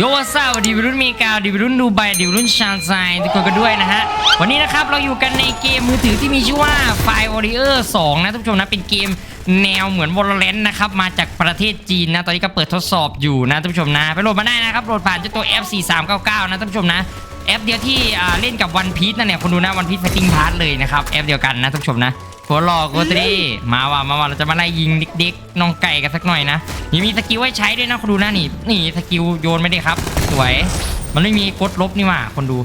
โยซาวัดีวัยรุ่นเมกาวดีวัยรุ่นดูไบดีวัยรุ่นชาญไซทุกคนกันด้วยนะฮะ วันนี้นะครับเราอยู่กันในเกมมือถือที่มีชื่อว่า Fire Warrior 2 นะท่านผู้ชมนะเป็นเกมแนวเหมือน Valorant นะครับมาจากประเทศจีนนะตอนนี้ก็เปิดทดสอบอยู่นะท่านผู้ชมนะไปโหลดมาได้นะครับโหลดผ่านเจ้าตัว F4399 นะท่านผู้ชมนะแอปเดียวที่เล่นกับวันพี e นั่นเนี่ยคนดูนะวันพี e ไฟติ้งพาร์ทเลยนะครับแอปเดียวกันนะท่านผู้ชมนะ โคตรหล่อโคตรดีมาว่ะมาว่ะเราจะมาไล่ยิงเด็กๆน้องไก่กันสักหน่อยนะนี่มีสกิลไว้ใช้ด้วยนะคนดูนะนี่นี่สกิลโยนไม่ได้ครับ สวย มันไม่มีกดลบนี่หว่าคนดู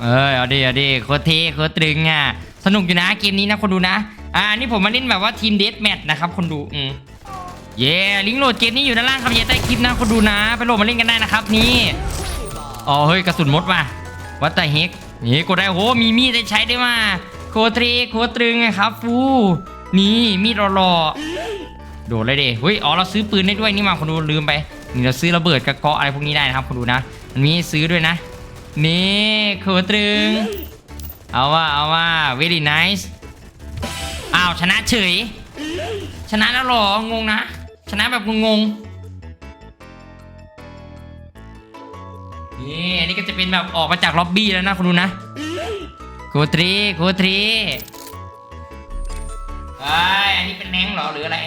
เออเอาดิเอาดิโคตรเท่โคตรตรึงอะสนุกอยู่นะเกมนี้นะคนดูนะอ่านี่ผมมาเล่นแบบว่าทีมเดสแมทนะครับคนดูอืมเย่ลิงก์โหลดเกมนี้อยู่ด้านล่างครับอย่าใต้คลิปนะคนดูนะไปโหลดมาเล่นกันได้นะครับนี่อ๋อเฮ้ยกระสุนมดว่ะวัตตาเฮกนี่กดได้โหมีมีดได้ใช้ด้วยมาโคตรเท่โคตรึงไงครับฟูนี่มีดรอโดดเลยเด้เฮ้ยอ๋อเราซื้อปืนได้ด้วยนี่มาคนดูลืมไปนี่เราซื้อระเบิดกระเกาะอะไรพวกนี้ได้นะครับคนดูนะมันมีซื้อด้วยนะ นี่โคตรึง เอาว่าเอาว่า very nice อ้าวชนะเฉย ชนะแล้วหรองงนะ ชนะแบบงงนี่อันนี้ก็จะเป็นแบบออกมาจากล็อบบี้แล้วนะคุณดูนะ โคตรีโคตรีเอ้ยอันนี้เป็นแนงเหรอหรืออะไร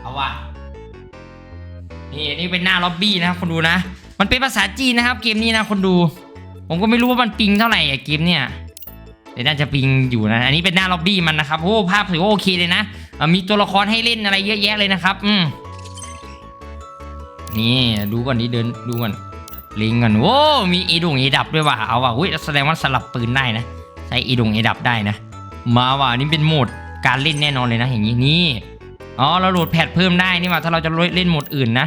เอาวะนี่อันนี้เป็นหน้าล็อบบี้นะครับคนดูนะ มันเป็นภาษาจีนนะครับ เกมนี้นะคนดู ผมก็ไม่รู้ว่ามันปิงเท่าไหร่อะเกมเนี่ยแต่น่าจะปิงอยู่นะ อันนี้เป็นหน้าล็อบบี้มันนะครับ โอ้ภาพถือว่าโอเคเลยนะมีตัวละครให้เล่นอะไรเยอะแยะเลยนะครับ อืมนี่ดูก่อนนี่เดินดูก่อน ลิงก่อนโว้มีอีดงอีดับด้วยว่ะเอาว่ะอุ้ยแสดงว่าสลับปืนได้นะ ใช้อีดงอีดับได้นะ มาว่ะนี่เป็นโหมดการเล่นแน่นอนเลยนะอย่างนี้นี่อ๋อเราโหลดแพทเพิ่มได้นี่ว่าถ้าเราจะเล่นโหมดอื่นนะ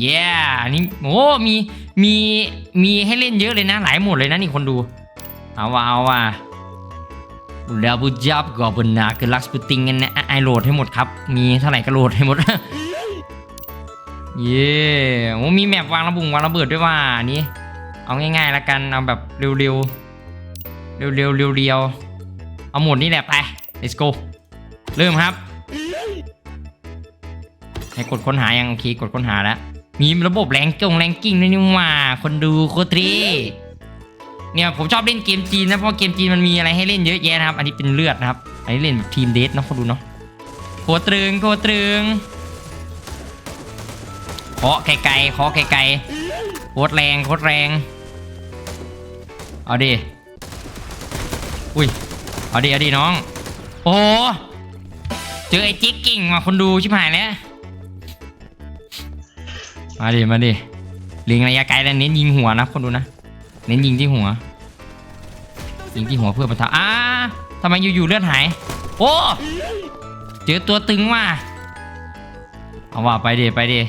เย้อันนี้โอ้มีมีมีให้เล่นเยอะเลยนะ หลายหมดเลยนะนี่คนดู เอาว่าเอาว่าดาบูจับกอบนาคือลักสปูติงกันนะไอโหลดให้หมดครับ มีเท่าไหร่ก็โหลดให้หมด เย้โอ้มีแมปวางระบุงวางระเบิดด้วยว่าอันนี้ เอาง่ายๆละกันเอาแบบเร็วๆเร็วๆเร็วๆเอาหมดนี่แหละไป let's go เริ่มครับให้กดค้นหายังโอเคกดค้นหาแล้ว มีระบบแรงกงแรงกิ้งด้วยนี่ว่าคนดูโคตรเท่เนี่ยผมชอบเล่นเกมจีนนะเพราะเกมจีนมันมีอะไรให้เล่นเยอะแยะนะครับ อันนี้เป็นเลือดนะครับ อันนี้เล่นแบบทีมเดทนะคนดูเนาะโคตรึงโคตรึงเคาะไกลๆเคาะไกลๆโคตรแรงโคตรแรง เอาดิ อุ้ย เอาดิเอาดิน้อง โอ้เจอไอ้จิ๊กกิ่งมาคนดูชิบหายแล้ว มาดิมาดิเล็งระยะไกลแล้วเน้นยิงหัวนะคนดูนะ เน้นยิงที่หัว ยิงที่หัวเพื่อบรรเทาอ้าทำไมอยู่ๆเลือดหาย โอ้เจอตัวตึงว่ะเอาว่าไปดิไปดิ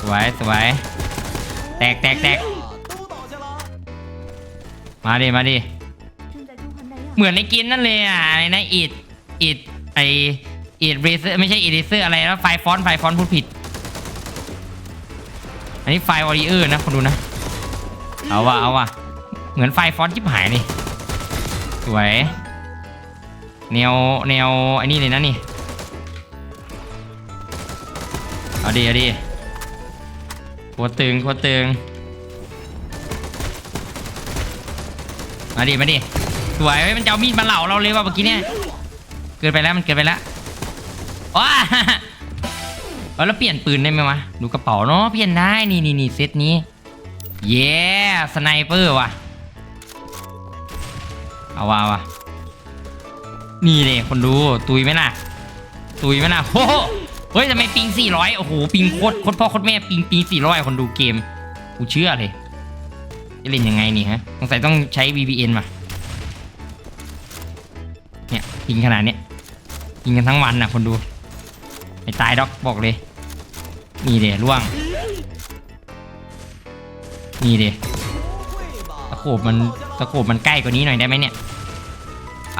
สวยสวยแตกแตกแตกมาดิมาดิเหมือนในกินนั่นเลยอะอะไรนอิดอิดไอ อิดเรเซอร์ไม่ใช่อิดเรเซอร์อะไรแล้วไฟฟอนไฟฟอนพูดผิด อันนี้ไฟวอริเออร์นะคนดูนะ เอาว่ะเอาว่ะเหมือนไฟฟอนยิบหายนี่ สวย แนวแนวไอ้นี่เลยนะนี่ เอาดีเอาดีโคตรตึงโคตรตึงมาดิมาดิสวยเว้ยมันจะเอามีดมาเหล่าเราเลยว่ะเมื่อกี้เนี่ย เกินไปแล้วมันเกินไปแล้ว ว้าแล้วเปลี่ยนปืนได้ไหมวะ ดูกระเป๋าเนาะเปลี่ยนได้นี่นี่นี่เซตนี้ เย้สไนเปอร์ว่ะ เอาว่ะเอาว่ะนี่เลยคนดูตุยไหมล่ะ ตุยไหมล่ะโอ้โหเฮ้ยทำไมปิง 400 โอ้โห ปิงโคตรโคตรพ่อโคตรแม่ปิงปิง 400 คนดูเกม กูเชื่อเลย จะเล่นยังไงนี่ฮะสงสัยต้องใช้ VPN ว่ะเนี่ยปิงขนาดเนี้ยยิงกันทั้งวันน่ะคนดู ไม่ตายดอกบอกเลย นี่เดล่วง นี่เดตะโขบมันตะโขบมันใกล้กว่านี้หน่อยได้ไหมเนี่ย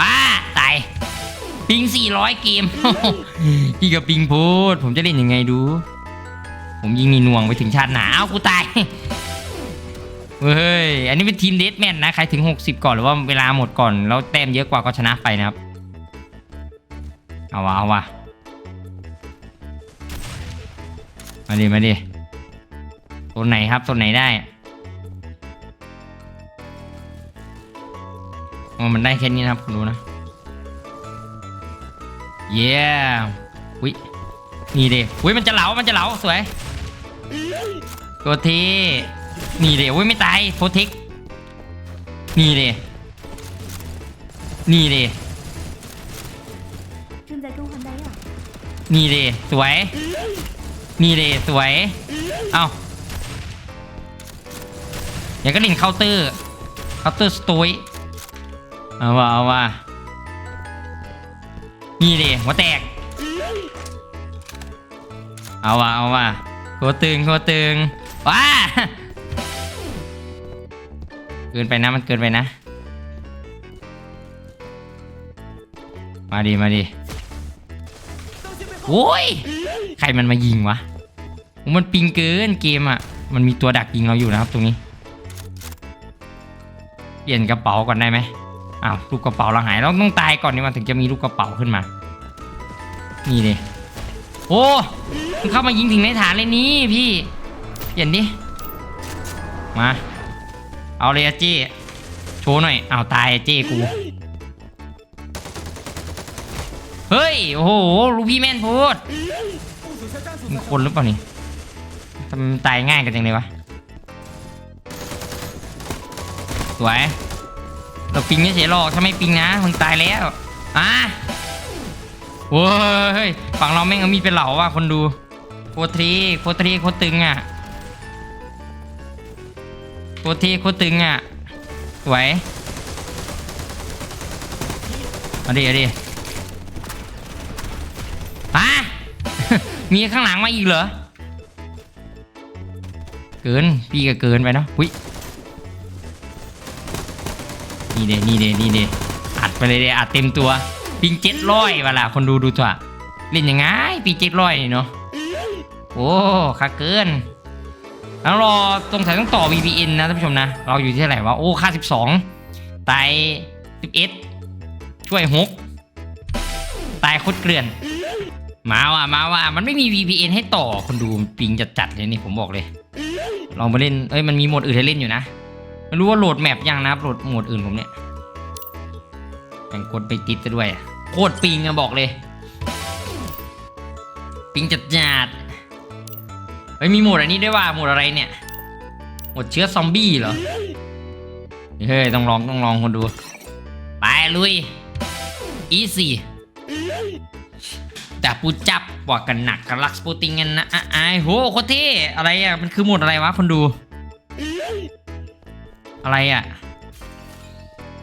อ้าตายปิง 400 เกมพี่กับปิงโพดผมจะเล่นยังไงดู ผมยิงนี่น่วงไปถึงชาติหนาเอากูตายเฮ้ย อันนี้เป็นทีมเดสแมนนะ ใครถึง 60 ก่อนหรือว่าเวลาหมดก่อน แล้วแต้มเยอะกว่าก็ชนะไปนะครับ เอาวะเอาวะ มาดิ มาดิตัวไหนครับตัวไหนได้มันได้แค่นี้นะครับคุณดูนะ เย้วินี่เดียวิมันจะเหลา มันจะเหลา สวยโกทีนี่เดียวิไม่ตายโฟทิก นี่เดีนี่เดีนี่เดีสวย นี่เดสวย เอ้าอย่างก็ลินเคาน์เตอร์เคาน์เตอร์สโตยเอาว่ะเอาว่ะนี่เดหัวแตก เอาว่ะเอาว่ะหัวตึงหัวตึงว้าเกินไปนะมันเกินไปนะ มาดิมาดิโอ้ย ใครมันมายิงวะ มันปิงเกินเกมอะ มันมีตัวดักยิงเราอยู่นะครับตรงนี้ เปลี่ยนกระเป๋าก่อนได้ไหมอ้าวลูกกระเป๋าเราหายเราต้องตายก่อนนี่มันถึงจะมีลูกกระเป๋าขึ้นมา นี่เลยโอ้มันเข้ามายิงถึงในฐานเลยนี่พี่ เปลี่ยนดิมา เอาเลยอะเจ้โชว์หน่อยเอาตายอะเจ้กู เฮ้ย โอ้โหลูกพี่แม่นโพดมีคนหรือเปล่านี่ ทำไมตายง่ายกันจังเลยวะ สวยเราปิงไม่เสียหรอกถ้าไม่ปิงนะมึงตายแล้วอะโว้ยฝั่งเราแม่งเอามีดเป็นเหล่าว่ะคนดูโคตรทีโคตรทีโคตรตึงอะโคตรทีโคตรตึงอะสวยเอาดิเอาดิฮะมีข้างหลังมาอีกเหรอ เกิน พี่ก็เกินไปเนาะหุยนี่เดนี่เดนี่เดอัดไปเลยเดอัดเต็มตัวปิงเจ็ดร้อยเวลาคนดูดูตัวเล่นยังไงปิงเจ็ดร้อยนี่เนาะโอ้ค่าเกินแล้วรอตรงสายต้องต่อ VPN นะท่านผู้ชมนะ เราอยู่ที่เท่าไหร่วะโอ้ค่า 12 ตาย 11 ช่วย6ตายคตรเกลื่อน มาว่ะมาว่ะมันไม่มี VPN ให้ต่อคนดูปิงจัดๆเลยนี่ผมบอกเลย ลองมาเล่น เอ้ยมันมีโหมดอื่นให้เล่นอยู่นะ ไม่รู้ว่าโหลดแมปยังนะครับโหลดโหมดอื่นผมเนี่ยแม่งกดไปติดซะด้วยโคตรปิงอะบอกเลย ปิงจัดจัดเฮ้ยมีโหมดอันนี้ด้วยว่าโหมดอะไรเนี่ยโหมดเชื้อซอมบี้เหรอ เฮ้ยต้องลองต้องลองคนดู ไปลุยอีซี่แต่ปูจับ ว่ากันหนักกันลักสปูติงกันนะไอ้โหโคตรเท่อะไรอะมันคือหมดอะไรวะคนดู อะไรอะ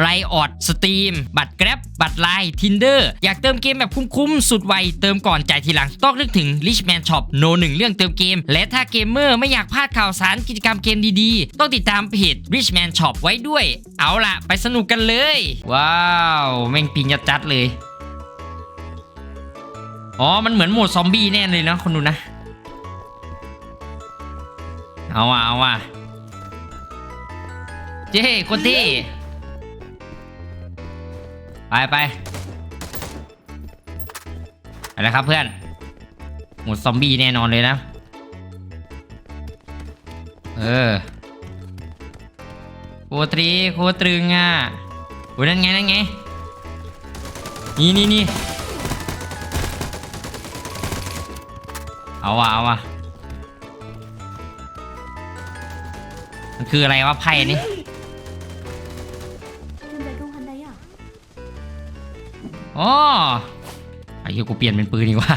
ไรออดสตรีมบัตรแกร็บบัตรไลน์ทินเดอร์อยากเติมเกมแบบคุ้มๆ สุดไว เติมก่อนจ่ายทีหลัง ต้องนึกถึง Richman Shop โนหนึ่งเรื่องเติมเกม และถ้าเกมเมอร์ไม่อยากพลาดข่าวสารกิจกรรมเกมดีๆ ต้องติดตามเพจ Richman Shop ไว้ด้วย เอาล่ะ ไปสนุกกันเลย ว้าว แม่งปิงจัดเลย อ๋อ มันเหมือนโหมดซอมบี้แน่เลยนะคนดูนะ เอาว่ะเอาว่ะเจ้คนที่ ไปไปไปแล้วครับเพื่อนหมดซอมบี้แน่นอนเลยนะ เออโคตรีโคตรึงอะโอ้ยนั่นไงนั่นไง นี่นี่นี่เอาว่ะเอาว่ะมันคืออะไรวะไพ่นี่ อ๋อไอ้เหี้ยกูเปลี่ยนเป็นปืนดีกว่า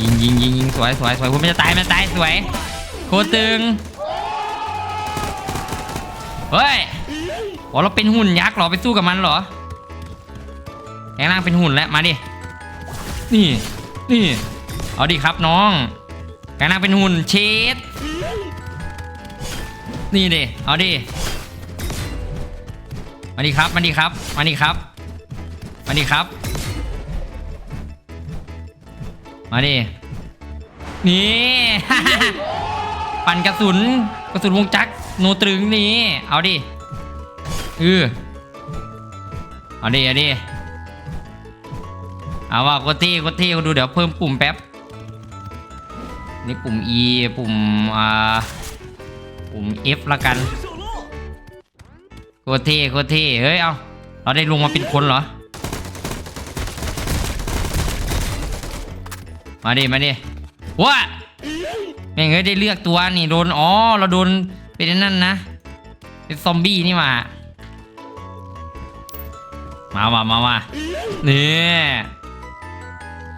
ยิงยิงยิงยิงสวยสวยสวยคุณไม่จะตายไม่จะตายสวยโคตรตึงเฮ้ยอ๋อเราเป็นหุ่นยักษ์หรอไปสู้กับมันหรอแปลงร่างเป็นหุ่นแล้วมาดินี่นี่เอาดิครับน้องแปลงร่างเป็นหุ่นเชดนี่ดิเอาดิ มาดิครับ มาดิครับ มาดิครับ มาดิครับ มาดิ นี่ ปั่นกระสุน กระสุนวงจักรโนตรึงนี่ เอาดิเออเอาดิ เอาดิ เอาว่าโคตรเท่โคตรเท่ดูเดี๋ยวเพิ่มปุ่มแป๊บ นี่ปุ่ม E ปุ่ม อ่า ปุ่ม F ละกัน โคตรเท่โคตรเท่เฮ้ยเอาเราได้ลงมาเป็นคนเหรอ มาดิมาดิว้าแม่งเอ้ยได้เลือกตัวนี่โดนอ๋อเราโดนเป็นนั่นนะเป็นซอมบี้นี่หว่ามามามามานี่ย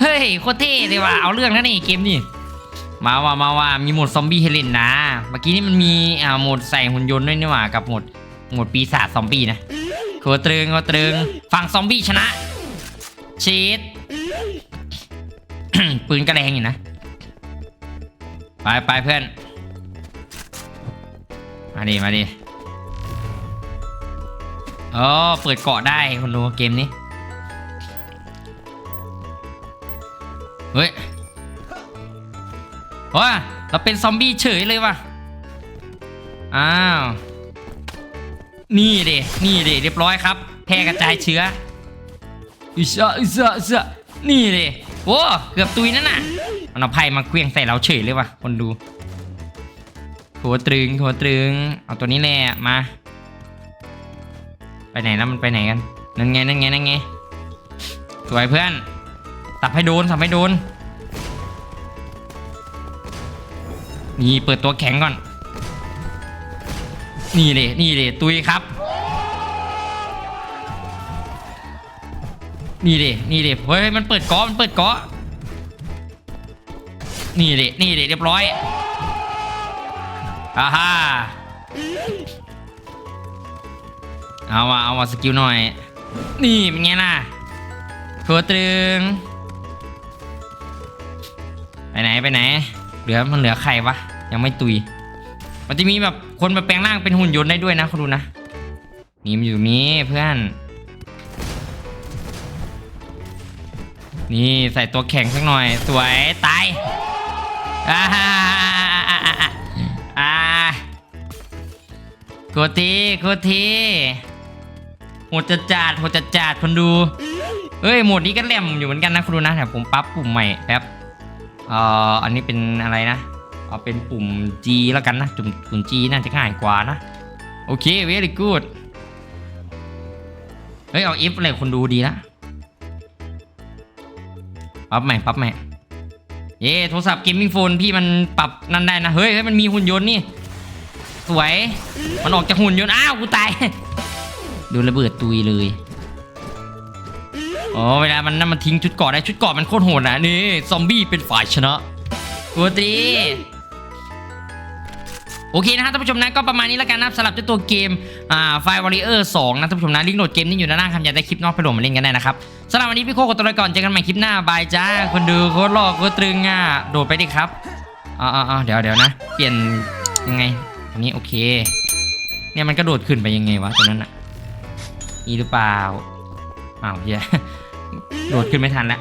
เฮ้ยโคตรเท่เลยว่ะเอาเรื่องนะนี่เกมนี่มาว่ามาว่ามีโหมดซอมบี้ให้เล่นนะ เมื่อกี้นี่มันมีอ่าโหมดใส่หุ่นยนต์ด้วยนี่หว่ากับโหมด หมดปีศาจซอมบี้นะโคตรตรึงโคตรตรึงฝั่งซอมบี้ชนะชีตปืนกระแรงอยู่นะ ไปไปเพื่อน มาดิมาดิอ๋อเปิดเกาะได้คนดูเกมนี้ เฮ้ยว้าเราเป็นซอมบี้เฉยเลยว่ะ อ้าว นี่เดนี่เดเรียบร้อยครับแพร่กระจายเชื้ออิเสะอิเสะอิเสะนี่เดโอ้เกือบตุยนั่นน่ะมันเอาไพ่มาเคลี้ยงใส่เราเฉยเลยว่ะคนดูโถตรึงโถตรึง เอาตัวนี้แหละมา ไปไหนแล้วมันไปไหนกันนั่นไงนั่นไงนั่นไงสวยเพื่อนสับให้โดนสับให้โดนนี่เปิดตัวแข็งก่อน นี่เลยนี่เลยตุยครับ นี่เลยนี่เลยเฮ้ยมันเปิดเกาะมันเปิดเกาะนี่เลยนี่เลยเรียบร้อยอ่าฮ่าเอาว่ะเอาว่ะสกิลหน่อย นี่เป็นไงล่ะทัวตรึงไปไหนไปไหน เหลือมันเหลือใครวะยังไม่ตุย มันจะมีแบบ คนมาแปลงร่างเป็นหุ่นยนต์ได้ด้วยนะคุณดูนะนี่มันอยู่นี้เพื่อน นี่ใส่ตัวแข็งสักหน่อย สวยตายอ่าอ่าโคตรทีโคตรทีโหดจะจัดโหดจะจัดคนดูเฮ้ยโหมดนี้ก็แหลมอยู่เหมือนกันนะคุณดูนะแต่ผมปั๊บปุ่มใหม่แป๊บเอ่ออันนี้เป็นอะไรนะ เอาเป็นปุ่ม G แล้วกันนะจุ่มปุ่ม G น่าจะง่ายกว่านะ โอเค very good เฮ้ย เอา F เลยคนดูดีนะ ปรับใหม่ปรับใหม่เย้โทรศัพท์เกมมิ่งโฟนพี่มันปรับนั่นได้นะ เฮ้ยมันมีหุ่นยนต์นี่ สวย มันออกจากหุ่นยนต์ อ้าว กูตาย ดูระเบิดตุยเลยอ๋อเวลามันนั่นมันทิ้งชุดเกาะได้ชุดเกาะมันโคตรโหดนะนี่ ซอมบี้เป็นฝ่ายชนะตัวตี โอเคนะครับท่านผู้ชมนะก็ประมาณนี้แล้วกันนับสำหรับเจ้าตัวเกมอ่าไฟวอริเออร์สองนะท่านผู้ชมนะลิงก์โหลดเกมนี้อยู่ด้านล่างคำอยากได้คลิปนอกไปโหลดมาเล่นกันได้นะครับสำหรับวันนี้พี่โคกดตัวไปก่อนเจอกันใหม่คลิปหน้าบายจ้าคนดูโคตรหล่อโคตรตรึงอะโดดไปดิครับอ่าอ่าเดี๋ยวเดี๋ยวนะ เปลี่ยนยังไงอันนี้โอเค เนี่ยมันกระโดดขึ้นไปยังไงวะตรงนั้นอะนี่หรือเปล่าอ้าวเฮียโดดขึ้นไม่ทันละ